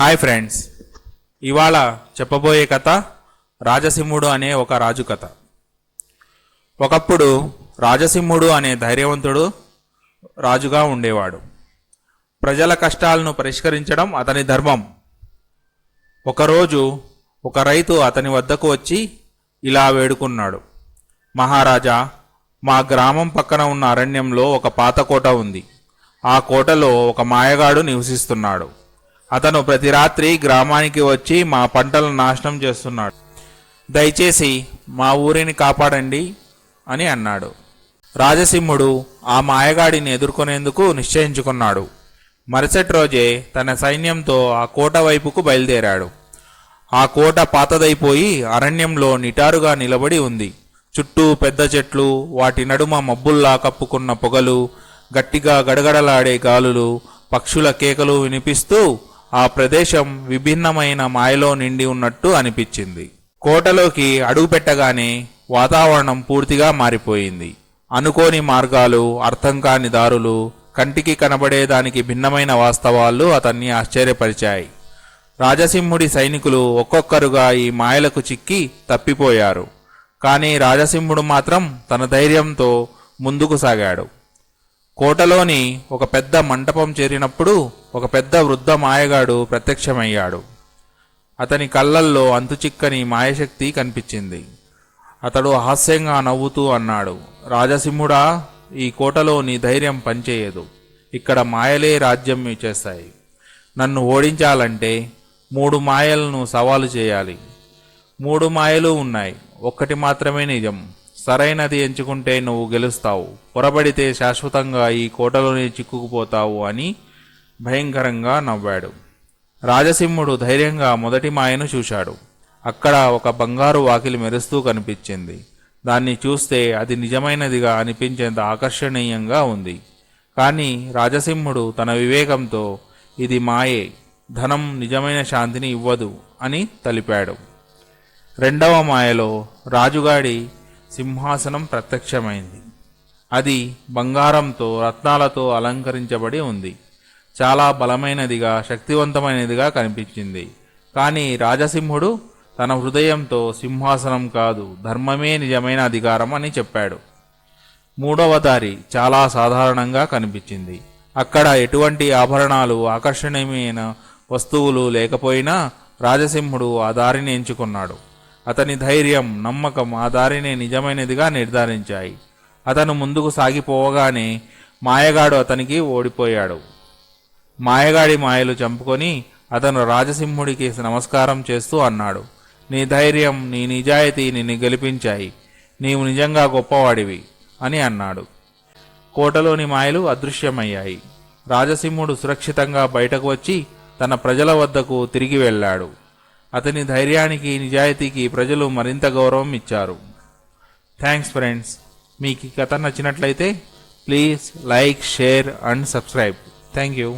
Hi friends ఇవాళ చెప్పబోయే కథ రాజసింహుడు అనే ఒక రాజు కథ. ఒకప్పుడు రాజసింహుడు అనే ధైర్యవంతుడు రాజుగా ఉండేవాడు. ప్రజల కష్టాలను పరిష్కరించడం అతని ధర్మం. ఒకరోజు ఒక రైతు అతని వద్దకు వచ్చి ఇలా వేడుకున్నాడు. మహారాజా మా గ్రామం పక్కన ఉన్న అరణ్యంలో ఒక పాత కోట ఉంది. ఆ కోటలో ఒక మాయగాడు నివసిస్తున్నాడు. అతను ప్రతి రాత్రి గ్రామానికి వచ్చి మా పంటలను నాశనం చేస్తున్నాడు. దయచేసి మా ఊరిని కాపాడండి అని అన్నాడు. రాజసింహుడు ఆ మాయగాడిని ఎదుర్కొనేందుకు నిశ్చయించుకున్నాడు. మరుసటి రోజే తన సైన్యంతో ఆ కోట వైపుకు బయలుదేరాడు. ఆ కోట పాతదైపోయి అరణ్యంలో నిటారుగా నిలబడి ఉంది. చుట్టూ పెద్ద చెట్లు వాటి నడుమ మబ్బుల్లా కప్పుకున్న పొగలు గట్టిగా గడగడలాడే గాలులు పక్షుల కేకలు వినిపిస్తూ ఆ ప్రదేశం విభిన్నమైన మాయలో నిండి ఉన్నట్టు అనిపించింది. కోటలోకి అడుగుపెట్టగానే వాతావరణం పూర్తిగా మారిపోయింది. అనుకోని మార్గాలు అర్థం కాని దారులు కంటికి కనబడేదానికి భిన్నమైన వాస్తవాలు అతన్ని ఆశ్చర్యపరిచాయి. రాజసింహుడి సైనికులు ఒక్కొక్కరుగా ఈ మాయలకు చిక్కి తప్పిపోయారు. కానీ రాజసింహుడు మాత్రం తన ధైర్యంతో ముందుకు సాగాడు. కోటలోని ఒక పెద్ద మంటపం చేరినప్పుడు ఒక పెద్ద వృద్ధ మాయగాడు ప్రత్యక్షమయ్యాడు. అతని కళ్ళల్లో అంతుచిక్కని మాయశక్తి కనిపించింది. అతడు హాస్యంగా నవ్వుతూ అన్నాడు రాజసింహుడా ఈ కోటలో నీ ధైర్యం పనిచేయదు. ఇక్కడ మాయలే రాజ్యం చేస్తాయి నన్ను ఓడించాలంటే మూడు మాయలను సవాలు చేయాలి. మూడు మాయలు ఉన్నాయి. ఒక్కటి మాత్రమే నిజం. సరైనది ఎంచుకుంటే నువ్వు గెలుస్తావు. పొరబడితే శాశ్వతంగా ఈ కోటలోనే చిక్కుకుపోతావు అని భయంకరంగా నవ్వాడు. రాజసింహుడు ధైర్యంగా మొదటి మాయను చూశాడు. అక్కడ ఒక బంగారు వాకిలి మెరుస్తూ కనిపించింది. దాన్ని చూస్తే అది నిజమైనదిగా అనిపించేంత ఆకర్షణీయంగా ఉంది. కానీ రాజసింహుడు తన వివేకంతో ఇది మాయే ధనం నిజమైన శాంతిని ఇవ్వదు అని తలిపాడు. రెండవ మాయలో రాజుగాడి సింహాసనం ప్రత్యక్షమైంది. అది బంగారంతో రత్నాలతో అలంకరించబడి ఉంది. చాలా బలమైనదిగా శక్తివంతమైనదిగా కనిపించింది. కానీ రాజసింహుడు తన హృదయంతో సింహాసనం కాదు ధర్మమే నిజమైన అధికారం అని చెప్పాడు. మూడవ దారి చాలా సాధారణంగా కనిపించింది. అక్కడ ఎటువంటి ఆభరణాలు ఆకర్షణీయమైన వస్తువులు లేకపోయినా రాజసింహుడు ఆ దారిని ఎంచుకున్నాడు. అతని ధైర్యం నమ్మకం ఆ దారిని నిజమైనదిగా నిర్ధారించాయి. అతను ముందుకు సాగిపోవగానే మాయగాడు అతనికి ఓడిపోయాడు. మాయగాడి మాయలు చంపుకొని అతను రాజసింహుడికి నమస్కారం చేస్తూ అన్నాడు. నీ ధైర్యం నీ నిజాయితీ నిన్ను గెలిపించాయి. నీవు నిజంగా గొప్పవాడివి అని అన్నాడు. కోటలోని మాయలు అదృశ్యమయ్యాయి. రాజసింహుడు సురక్షితంగా బయటకు వచ్చి తన ప్రజల వద్దకు తిరిగి వెళ్ళాడు. అతని ధైర్యానికి నిజాయితీకి ప్రజలు మరింత గౌరవం ఇచ్చారు. థ్యాంక్స్ ఫ్రెండ్స్ మీకు ఈ కథ నచ్చినట్లయితే please like share and subscribe thank you